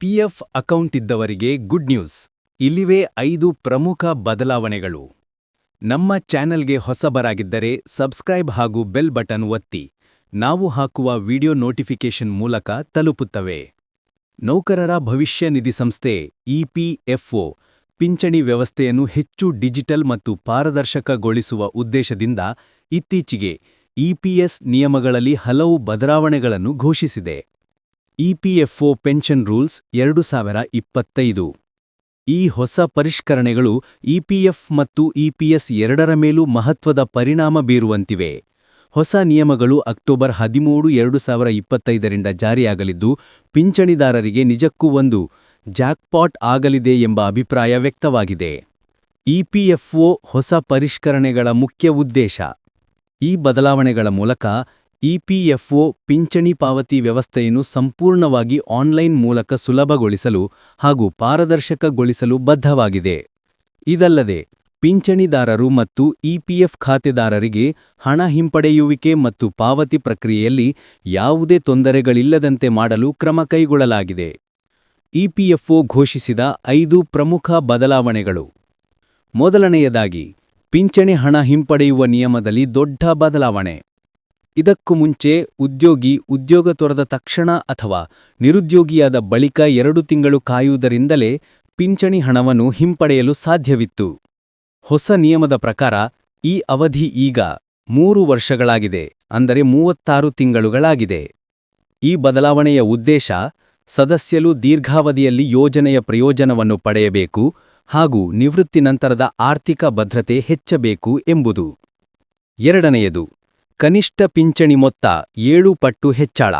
PF account ಇದ್ದವರಿಗೆ good news. ಇಲ್ಲಿವೆ ಐದು ಪ್ರಮುಖ ಬದಲಾವಣೆಗಳು. ನಮ್ಮ ಚಾನೆಲ್ಗೆ ಹೊಸಬರಾಗಿದ್ದರೆ ಸಬ್ಸ್ಕ್ರೈಬ್ ಹಾಗೂ ಬೆಲ್ ಬಟನ್ ಒತ್ತಿ. ನಾವು ಹಾಕುವ ವಿಡಿಯೋ ನೋಟಿಫಿಕೇಷನ್ ಮೂಲಕ ತಲುಪುತ್ತವೆ. ನೌಕರರ ಭವಿಷ್ಯ ನಿಧಿ ಸಂಸ್ಥೆ ಇಪಿಎಫ್ಒ ಪಿಂಚಣಿ ವ್ಯವಸ್ಥೆಯನ್ನು ಹೆಚ್ಚು ಡಿಜಿಟಲ್ ಮತ್ತು ಪಾರದರ್ಶಕಗೊಳಿಸುವ ಉದ್ದೇಶದಿಂದ ಇತ್ತೀಚೆಗೆ ಇಪಿಎಸ್ ನಿಯಮಗಳಲ್ಲಿ ಹಲವು ಬದಲಾವಣೆಗಳನ್ನು ಘೋಷಿಸಿದೆ. ಇಪಿಎಫ್ಒ ಪೆನ್ಷನ್ ರೂಲ್ಸ್ ಎರಡು ಸಾವಿರ ಇಪ್ಪತ್ತೈದು. ಈ ಹೊಸ ಪರಿಷ್ಕರಣೆಗಳು ಇಪಿಎಫ್ ಮತ್ತು ಇಪಿಎಸ್ ಎರಡರ ಮೇಲೂ ಮಹತ್ವದ ಪರಿಣಾಮ ಬೀರುವಂತಿವೆ. ಹೊಸ ನಿಯಮಗಳು ಅಕ್ಟೋಬರ್ ಹದಿಮೂರು, ಎರಡು ಸಾವಿರ ಇಪ್ಪತ್ತೈದರಿಂದ ಜಾರಿಯಾಗಲಿದ್ದು, ಪಿಂಚಣಿದಾರರಿಗೆ ನಿಜಕ್ಕೂ ಒಂದು ಜಾಕ್ಪಾಟ್ ಆಗಲಿದೆ ಎಂಬ ಅಭಿಪ್ರಾಯ ವ್ಯಕ್ತವಾಗಿದೆ. ಇಪಿಎಫ್ಒ ಹೊಸ ಪರಿಷ್ಕರಣೆಗಳ ಮುಖ್ಯ ಉದ್ದೇಶ ಈ ಬದಲಾವಣೆಗಳ ಮೂಲಕ ಇಪಿಎಫ್ಒ ಪಿಂಚಣಿ ಪಾವತಿ ವ್ಯವಸ್ಥೆಯನ್ನು ಸಂಪೂರ್ಣವಾಗಿ ಆನ್ಲೈನ್ ಮೂಲಕ ಸುಲಭಗೊಳಿಸಲು ಹಾಗೂ ಪಾರದರ್ಶಕಗೊಳಿಸಲು ಬದ್ಧವಾಗಿದೆ. ಇದಲ್ಲದೆ, ಪಿಂಚಣಿದಾರರು ಮತ್ತು ಇಪಿಎಫ್ ಖಾತೆದಾರರಿಗೆ ಹಣ ಹಿಂಪಡೆಯುವಿಕೆ ಮತ್ತು ಪಾವತಿ ಪ್ರಕ್ರಿಯೆಯಲ್ಲಿ ಯಾವುದೇ ತೊಂದರೆಗಳಿಲ್ಲದಂತೆ ಮಾಡಲು ಕ್ರಮ ಕೈಗೊಳ್ಳಲಾಗಿದೆ. ಇಪಿಎಫ್ಒ ಘೋಷಿಸಿದ ಐದು ಪ್ರಮುಖ ಬದಲಾವಣೆಗಳು. ಮೊದಲನೆಯದಾಗಿ, ಪಿಂಚಣಿ ಹಣ ಹಿಂಪಡೆಯುವ ನಿಯಮದಲ್ಲಿ ದೊಡ್ಡ ಬದಲಾವಣೆ. ಇದಕ್ಕೂ ಮುಂಚೆ ಉದ್ಯೋಗಿ ಉದ್ಯೋಗ ತೊರೆದ ತಕ್ಷಣ ಅಥವಾ ನಿರುದ್ಯೋಗಿಯಾದ ಬಳಿಕ ಎರಡು ತಿಂಗಳು ಕಾಯುವುದರಿಂದಲೇ ಪಿಂಚಣಿ ಹಣವನ್ನು ಹಿಂಪಡೆಯಲು ಸಾಧ್ಯವಿತ್ತು. ಹೊಸ ನಿಯಮದ ಪ್ರಕಾರ ಈ ಅವಧಿ ಈಗ ಮೂರು ವರ್ಷಗಳಾಗಿದೆ, ಅಂದರೆ ಮೂವತ್ತಾರು ತಿಂಗಳುಗಳಾಗಿದೆ. ಈ ಬದಲಾವಣೆಯ ಉದ್ದೇಶ ಸದಸ್ಯರು ದೀರ್ಘಾವಧಿಯಲ್ಲಿ ಯೋಜನೆಯ ಪ್ರಯೋಜನವನ್ನು ಪಡೆಯಬೇಕು ಹಾಗೂ ನಿವೃತ್ತಿ ನಂತರದ ಆರ್ಥಿಕ ಭದ್ರತೆ ಹೆಚ್ಚಬೇಕು ಎಂಬುದು. ಎರಡನೆಯದು ಕನಿಷ್ಠ ಪಿಂಚಣಿ ಮೊತ್ತ ಏಳು ಪಟ್ಟು ಹೆಚ್ಚಳ.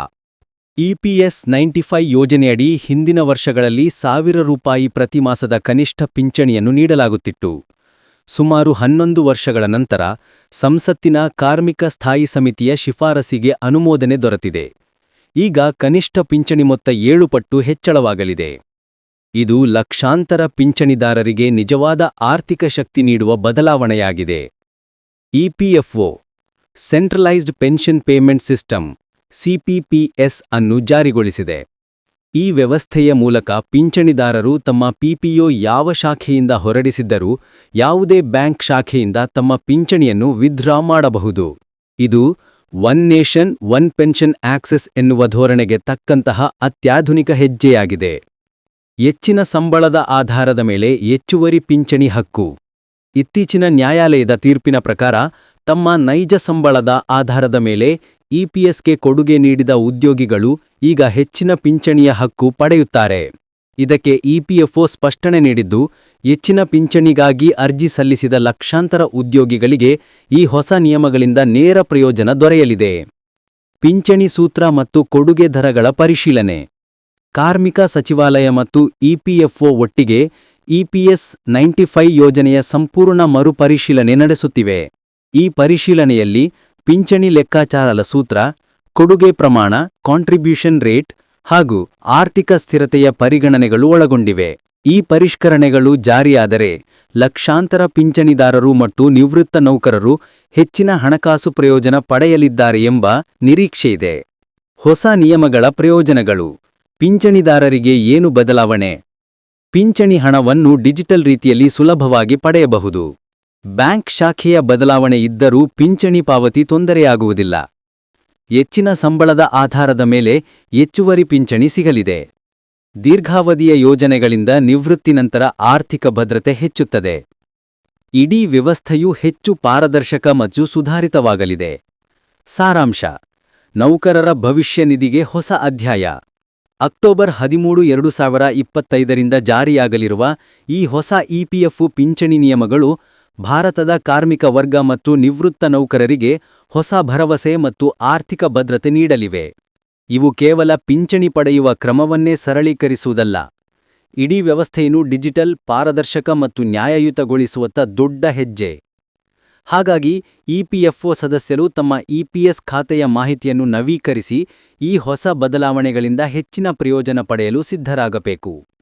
ಇಪಿಎಸ್ ನೈಂಟಿಫೈ ಯೋಜನೆಯಡಿ ಹಿಂದಿನ ವರ್ಷಗಳಲ್ಲಿ ಸಾವಿರ ರೂಪಾಯಿ ಪ್ರತಿ ಮಾಸದ ಕನಿಷ್ಠ ಪಿಂಚಣಿಯನ್ನು ನೀಡಲಾಗುತ್ತಿತ್ತು. ಸುಮಾರು ಹನ್ನೊಂದು ವರ್ಷಗಳ ನಂತರ ಸಂಸತ್ತಿನ ಕಾರ್ಮಿಕ ಸ್ಥಾಯಿ ಸಮಿತಿಯ ಶಿಫಾರಸಿಗೆ ಅನುಮೋದನೆ ದೊರೆತಿದೆ. ಈಗ ಕನಿಷ್ಠ ಪಿಂಚಣಿ ಮೊತ್ತ ಏಳು ಪಟ್ಟು ಹೆಚ್ಚಳವಾಗಲಿದೆ. ಇದು ಲಕ್ಷಾಂತರ ಪಿಂಚಣಿದಾರರಿಗೆ ನಿಜವಾದ ಆರ್ಥಿಕ ಶಕ್ತಿ ನೀಡುವ ಬದಲಾವಣೆಯಾಗಿದೆ. EPFO centralised pension payment system, CPPS ಅನ್ನು ಜಾರಿಗೊಳಿಸಿದೆ. ಈ ವ್ಯವಸ್ಥೆಯ ಮೂಲಕ ಪಿಂಚಣಿದಾರರು ತಮ್ಮ ಪಿಪಿಒ ಯಾವ ಶಾಖೆಯಿಂದ ಹೊರಡಿಸಿದ್ದರೂ ಯಾವುದೇ ಬ್ಯಾಂಕ್ ಶಾಖೆಯಿಂದ ತಮ್ಮ ಪಿಂಚಣಿಯನ್ನು ವಿತ್ಡ್ರಾ ಮಾಡಬಹುದು. ಇದು one nation, one pension access ಎನ್ನುವ ಧೋರಣೆಗೆ ತಕ್ಕಂತಹ ಅತ್ಯಾಧುನಿಕ ಹೆಜ್ಜೆಯಾಗಿದೆ. ಹೆಚ್ಚಿನ ಸಂಬಳದ ಆಧಾರದ ಮೇಲೆ ಹೆಚ್ಚುವರಿ ಪಿಂಚಣಿ ಹಕ್ಕು. ಇತ್ತೀಚಿನ ನ್ಯಾಯಾಲಯದ ತೀರ್ಪಿನ ಪ್ರಕಾರ ತಮ್ಮ ನೈಜ ಸಂಬಳದ ಆಧಾರದ ಮೇಲೆ ಇಪಿಎಸ್ಗೆ ಕೊಡುಗೆ ನೀಡಿದ ಉದ್ಯೋಗಿಗಳು ಈಗ ಹೆಚ್ಚಿನ ಪಿಂಚಣಿಯ ಹಕ್ಕು ಪಡೆಯುತ್ತಾರೆ. ಇದಕ್ಕೆ ಇಪಿಎಫ್ಒ ಸ್ಪಷ್ಟನೆ ನೀಡಿದ್ದು, ಹೆಚ್ಚಿನ ಪಿಂಚಣಿಗಾಗಿ ಅರ್ಜಿ ಸಲ್ಲಿಸಿದ ಲಕ್ಷಾಂತರ ಉದ್ಯೋಗಿಗಳಿಗೆ ಈ ಹೊಸ ನಿಯಮಗಳಿಂದ ನೇರ ಪ್ರಯೋಜನ ದೊರೆಯಲಿದೆ. ಪಿಂಚಣಿ ಸೂತ್ರ ಮತ್ತು ಕೊಡುಗೆ ದರಗಳ ಪರಿಶೀಲನೆ. ಕಾರ್ಮಿಕ ಸಚಿವಾಲಯ ಮತ್ತು ಇಪಿಎಫ್ಒ ಒಟ್ಟಿಗೆ ಇಪಿಎಸ್ ನೈಂಟಿಫೈ ಯೋಜನೆಯ ಸಂಪೂರ್ಣ ಮರುಪರಿಶೀಲನೆ ನಡೆಸುತ್ತಿವೆ. ಈ ಪರಿಶೀಲನೆಯಲ್ಲಿ ಪಿಂಚಣಿ ಲೆಕ್ಕಾಚಾರದ ಸೂತ್ರ, ಕೊಡುಗೆ ಪ್ರಮಾಣ ಕಾಂಟ್ರಿಬ್ಯೂಷನ್ ರೇಟ್ ಹಾಗೂ ಆರ್ಥಿಕ ಸ್ಥಿರತೆಯ ಪರಿಗಣನೆಗಳು ಒಳಗೊಂಡಿವೆ. ಈ ಪರಿಷ್ಕರಣೆಗಳು ಜಾರಿಯಾದರೆ ಲಕ್ಷಾಂತರ ಪಿಂಚಣಿದಾರರು ಮತ್ತು ನಿವೃತ್ತ ನೌಕರರು ಹೆಚ್ಚಿನ ಹಣಕಾಸು ಪ್ರಯೋಜನ ಪಡೆಯಲಿದ್ದಾರೆ ಎಂಬ ನಿರೀಕ್ಷೆಯಿದೆ ಹೊಸ ನಿಯಮಗಳ ಪ್ರಯೋಜನಗಳು. ಪಿಂಚಣಿದಾರರಿಗೆ ಏನು ಬದಲಾವಣೆ? ಪಿಂಚಣಿ ಹಣವನ್ನು ಡಿಜಿಟಲ್ ರೀತಿಯಲ್ಲಿ ಸುಲಭವಾಗಿ ಪಡೆಯಬಹುದು. ಬ್ಯಾಂಕ್ ಶಾಖೆಯ ಬದಲಾವಣೆ ಇದ್ದರೂ ಪಿಂಚಣಿ ಪಾವತಿ ತೊಂದರೆಯಾಗುವುದಿಲ್ಲ. ಹೆಚ್ಚಿನ ಸಂಬಳದ ಆಧಾರದ ಮೇಲೆ ಹೆಚ್ಚುವರಿ ಪಿಂಚಣಿ ಸಿಗಲಿದೆ. ದೀರ್ಘಾವಧಿಯ ಯೋಜನೆಗಳಿಂದ ನಿವೃತ್ತಿ ನಂತರ ಆರ್ಥಿಕ ಭದ್ರತೆ ಹೆಚ್ಚುತ್ತದೆ. ಇಡೀ ವ್ಯವಸ್ಥೆಯು ಹೆಚ್ಚು ಪಾರದರ್ಶಕ ಮತ್ತು ಸುಧಾರಿತವಾಗಲಿದೆ. ಸಾರಾಂಶ. ನೌಕರರ ಭವಿಷ್ಯ ನಿಧಿಗೆ ಹೊಸ ಅಧ್ಯಾಯ. ಅಕ್ಟೋಬರ್ ಹದಿಮೂರು, ಎರಡು ಸಾವಿರ ಇಪ್ಪತ್ತೈದರಿಂದ ಜಾರಿಯಾಗಲಿರುವ ಈ ಹೊಸ ಇಪಿಎಫ್ಒ ಪಿಂಚಣಿ ನಿಯಮಗಳು ಭಾರತದ ಕಾರ್ಮಿಕ ವರ್ಗ ಮತ್ತು ನಿವೃತ್ತ ನೌಕರರಿಗೆ ಹೊಸ ಭರವಸೆ ಮತ್ತು ಆರ್ಥಿಕ ಭದ್ರತೆ ನೀಡಲಿವೆ. ಇವು ಕೇವಲ ಪಿಂಚಣಿ ಪಡೆಯುವ ಕ್ರಮವನ್ನೇ ಸರಳೀಕರಿಸುವುದಲ್ಲ. ಇಡೀ ವ್ಯವಸ್ಥೆಯನ್ನು ಡಿಜಿಟಲ್, ಪಾರದರ್ಶಕ ಮತ್ತು ನ್ಯಾಯಯುತಗೊಳಿಸುವತ್ತ ದೊಡ್ಡ ಹೆಜ್ಜೆ. ಹಾಗಾಗಿ ಇಪಿಎಫ್ಒ ಸದಸ್ಯರು ತಮ್ಮ ಇಪಿಎಸ್ ಖಾತೆಯ ಮಾಹಿತಿಯನ್ನು ನವೀಕರಿಸಿ ಈ ಹೊಸ ಬದಲಾವಣೆಗಳಿಂದ ಹೆಚ್ಚಿನ ಪ್ರಯೋಜನ ಪಡೆಯಲು ಸಿದ್ಧರಾಗಬೇಕು.